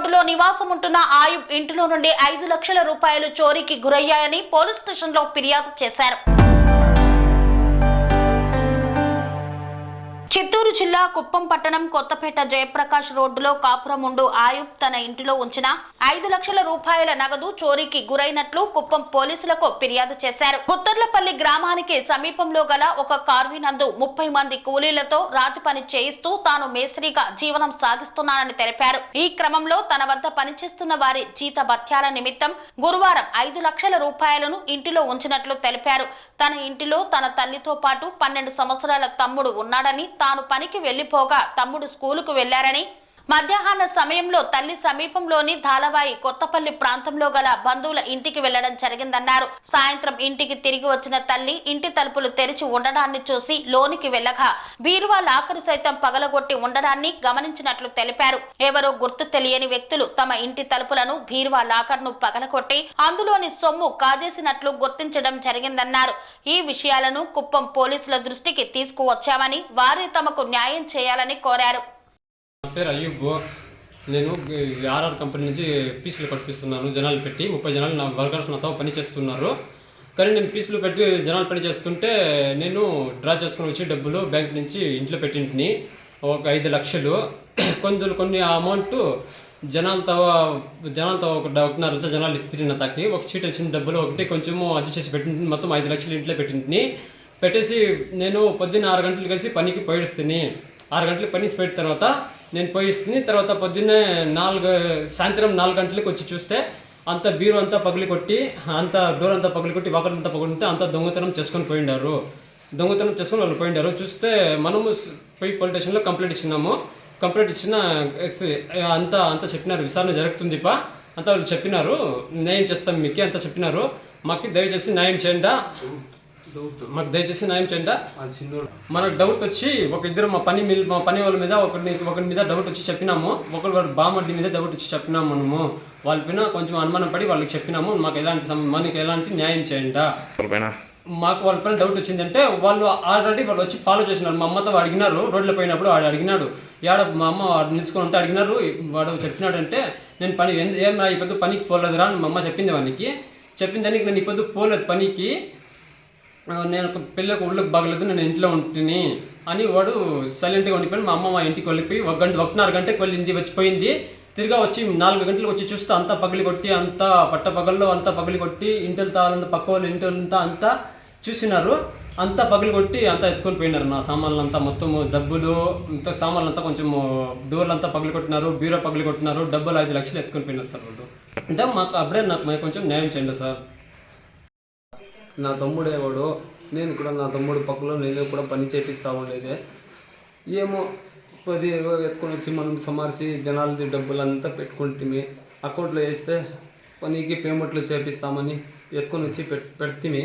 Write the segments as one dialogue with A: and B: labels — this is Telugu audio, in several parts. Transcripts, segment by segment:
A: రోడ్డులో నివాసం ఉంటున్న ఆయుబ్ ఇంటిలో నుండి ఐదు లక్షల రూపాయలు చోరీకి గురయ్యాయని పోలీస్ స్టేషన్లో ఫిర్యాదు చేశారు. చిత్తూరు జిల్లా కుప్పం పట్టణం కొత్తపేట జయప్రకాష్ రోడ్డులో కాపురం ఉండు ఆయుబ్ తన ఇంటిలో ఉంచిన ఐదు లక్షల రూపాయల నగదు చోరీకి గురైనట్లు కుప్పం పోలీసులకు ఫిర్యాదు చేశారు. గుత్తర్లపల్లి గ్రామానికి సమీపంలో గల ఒక కార్వినందు ముప్పై మంది కూలీలతో రాతి పని చేయిస్తూ తాను మేస్త్రిగా జీవనం సాగిస్తున్నానని తెలిపారు. ఈ క్రమంలో తన వద్ద పనిచేస్తున్న వారి జీత భత్యాల నిమిత్తం గురువారం ఐదు లక్షల రూపాయలను ఇంటిలో ఉంచినట్లు తెలిపారు. తన ఇంటిలో తన తల్లితో పాటు పన్నెండు సంవత్సరాల తమ్ముడు ఉన్నాడని తాను పనికి వెళ్ళిపోగా తమ్ముడు స్కూలుకు వెళ్ళారని మధ్యాహ్న సమయంలో తల్లి సమీపంలోని ధాలవాయి కొత్తపల్లి ప్రాంతంలో గల బంధువుల ఇంటికి వెళ్ళడం జరిగిందన్నారు. సాయంత్రం ఇంటికి తిరిగి వచ్చిన తల్లి ఇంటి తలుపులు తెరిచి ఉండడాన్ని చూసి లోనికి వెళ్ళగా బీరువా లాకరు సైతం పగలగొట్టి ఉండడాన్ని గమనించినట్లు తెలిపారు. ఎవరో గుర్తు తెలియని వ్యక్తులు తమ ఇంటి తలుపులను బీరువా లాకర్ను పగలగొట్టి అందులోని సొమ్ము కాజేసినట్లు గుర్తించడం జరిగిందన్నారు. ఈ విషయాలను కుప్పం పోలీసుల దృష్టికి తీసుకువచ్చామని వారు తమకు న్యాయం చేయాలని కోరారు.
B: పేరు అయ్యూబ్ నేను ఆర్ఆర్ కంపెనీ నుంచి పీసులు కట్టిస్తున్నాను జనాలు పెట్టి ముప్పై జనాలు నా వర్కర్స్ నాతో పని చేస్తున్నారు. కానీ నేను పీసులు పెట్టి జనాలు పని చేస్తుంటే నేను డ్రా చేసుకుని వచ్చి డబ్బులు బ్యాంక్ నుంచి ఇంట్లో పెట్టింటిని. ఒక ఐదు లక్షలు. కొందరు కొన్ని అమౌంట్ జనాలతో జనాలతో ఒక ఒకటిన్నర లక్ష జనాలు ఇస్తున్న నా తాకి. ఒక చీట వచ్చిన డబ్బులు ఒకటి కొంచెము అడ్జస్ట్ చేసి పెట్టింటిని. మొత్తం ఐదు లక్షలు ఇంట్లో పెట్టింటిని. పెట్టేసి నేను పొద్దున్న ఆరు గంటలు కలిసి పనికి పోయిస్తుంది ఆరు గంటలకు పని పెట్టిన తర్వాత నేను పోయిస్తుంది తర్వాత పొద్దున్నే నాలుగు సాయంత్రం నాలుగు గంటలకు వచ్చి చూస్తే అంత బీరు అంతా పగిలి కొట్టి అంత డోర్ అంతా పగిలి కొట్టి వాకర్ అంతా పగులుంటే అంత దొంగతనం చేసుకొని పోయిండారు. దొంగతనం చేసుకొని వాళ్ళు పోయిండారు. చూస్తే మనము పోయి పోలీస్ స్టేషన్లో కంప్లైంట్ ఇచ్చినాము. కంప్లైంట్ ఇచ్చిన అంతా అంతా చెప్పినారు. విచారణ జరుగుతుంది పా. అంతా వాళ్ళు చెప్పినారు. న్యాయం చేస్తాం మీకు అంతా చెప్పినారు. మాకు దయచేసి న్యాయం చేయండి. మాకు దయచేసి న్యాయం చేయండి. మనకు డౌట్ వచ్చి ఒక ఇద్దరు మా పని మిల్ మా పని వాళ్ళ మీద ఒకరిని ఒకరి మీద డౌట్ వచ్చి చెప్పినాము. ఒకరి వాడు బామర్ది మీద డౌట్ వచ్చి చెప్పినాము మనము వాళ్ళ పైన కొంచెం అనుమానం పడి వాళ్ళకి చెప్పినాము. మాకు ఎలాంటి సం- మనకి ఎలాంటి న్యాయం చేయండి మాకు వాళ్ళ పైన డౌట్ వచ్చిందంటే వాళ్ళు ఆల్రెడీ వాళ్ళు వచ్చి ఫాలో చేసినారు. మా అమ్మతో అడిగినారు. రోడ్లో పోయినప్పుడు వాడు అడిగినాడు. యాడ మా అమ్మ వాడు నిలుచుకొని ఉంటే అడిగినారు. వాడు చెప్పినాడంటే నేను పని ఏం నా ఈ పొద్దు పనికి పోలేదురా అని మా అమ్మ చెప్పింది వానికి. చెప్పిన దానికి నేను ఈ పొద్దు పోలేదు పనికి. నేను ఒక పిల్లకు ఒళ్ళకి బాగలేదు నేను ఇంట్లో ఉంటుంది అని వాడు సైలెంట్గా ఉండిపోయి మా అమ్మ మా ఇంటికి వెళ్ళిపోయి ఒక గంట ఒకటిన్నర గంటకి వెళ్ళింది వచ్చిపోయింది. తిరిగా వచ్చి నాలుగు గంటలకు వచ్చి చూస్తే అంతా పగిలి కొట్టి అంతా పట్ట పగల్లో అంతా పగిలి కొట్టి ఇంటిలో తాళంతా పక్క వాళ్ళు ఇంటింతా అంతా చూసినారు. అంతా పగిలి కొట్టి అంతా ఎత్తుకొని పోయినారు. నా సామాన్లు అంతా మొత్తం డబ్బులు ఇంత సామాన్లు అంతా కొంచెం డోర్లు అంతా పగిలి కొట్టినారు బీరో పగిలి కొట్టినారు డబ్బులు ఐదు లక్షలు ఎత్తుకొని పోయినారు సార్ వాళ్ళు. అంటే మాకు అప్పుడే నాకు మాకు కొంచెం న్యాయం చేయండి సార్.
C: నా తమ్ముడే వాడు. నేను కూడా నా తమ్ముడు పక్కలో నేను కూడా పని చేపిస్తా ఉండేది. ఏమో పది ఇరవై ఎత్తుకొని వచ్చి మనం సమార్చి జనాలది డబ్బులు అంతా పెట్టుకుంటే అకౌంట్లో వేస్తే పనికి పేమెంట్లు చేపిస్తామని ఎత్తుకొని వచ్చి పెట్ పెడితే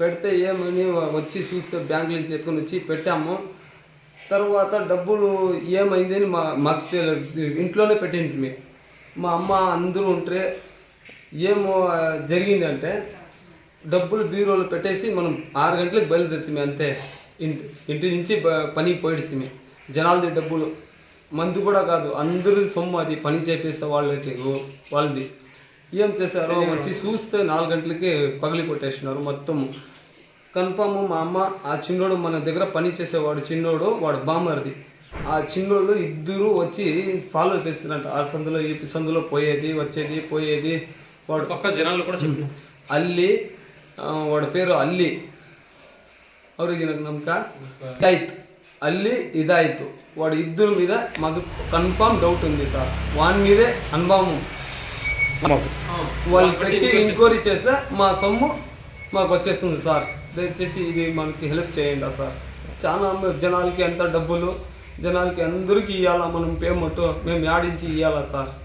C: పెడితే ఏమని వచ్చి చూస్తే బ్యాంక్ నుంచి ఎత్తుకొని వచ్చి పెట్టాము. తర్వాత డబ్బులు ఏమైందని మా మాకు తెలియదు ఇంట్లోనే పెట్టింటిమి. మా అమ్మ అందరూ ఉంటే ఏమో జరిగిందంటే డబ్బులు బీరోలు పెట్టేసి మనం ఆరు గంటలకు బయలుదేరుతామే అంతే. ఇంటి ఇంటి నుంచి పనికి పోయిడిస్తామే జనాలది డబ్బులు. మంది కూడా కాదు అందరి సొమ్ము అది. పని చేపిస్తే వాళ్ళకి వాళ్ళది. ఏం చేశారో? వచ్చి చూస్తే నాలుగు గంటలకి పగిలి కొట్టేసినారు మొత్తం. కన్ఫామ్ మా అమ్మ ఆ చిన్నోడు మన దగ్గర పని చేసేవాడు చిన్నోడు వాడు బామ్మరిది. ఆ చిన్నోళ్ళు ఇద్దరు వచ్చి ఫాలో చేస్తారంట ఆ సందులో ఈ సందులో పోయేది వచ్చేది పోయేది. వాడు
B: పక్క జనాలు కూడా
C: అల్లి వాడి పేరు అల్లి ಅವ್ರಿಗೆ ನಮ್ಕ ఇదాయిత్ అల్లి ఇదాయిత్ వాడు ఇద్దరు మీద మాకు కన్ఫామ్ డౌట్ ఉంది సార్ వాని మీదే అనుభవం వాళ్ళు పెట్టి ఎంక్వైరీ చేస్తే మా సొమ్ము మాకు వచ్చేస్తుంది సార్ దయచేసి ఇది మనకి హెల్ప్ చేయండి సార్ చాలా మ- జనాలకి ఎంత డబ్బులు జనాలకి అందరికీ ఇవ్వాలా మనం పేమెంట్ మేము యాడించి ఇవ్వాలా సార్
D: కన్స్ట్రక్షన్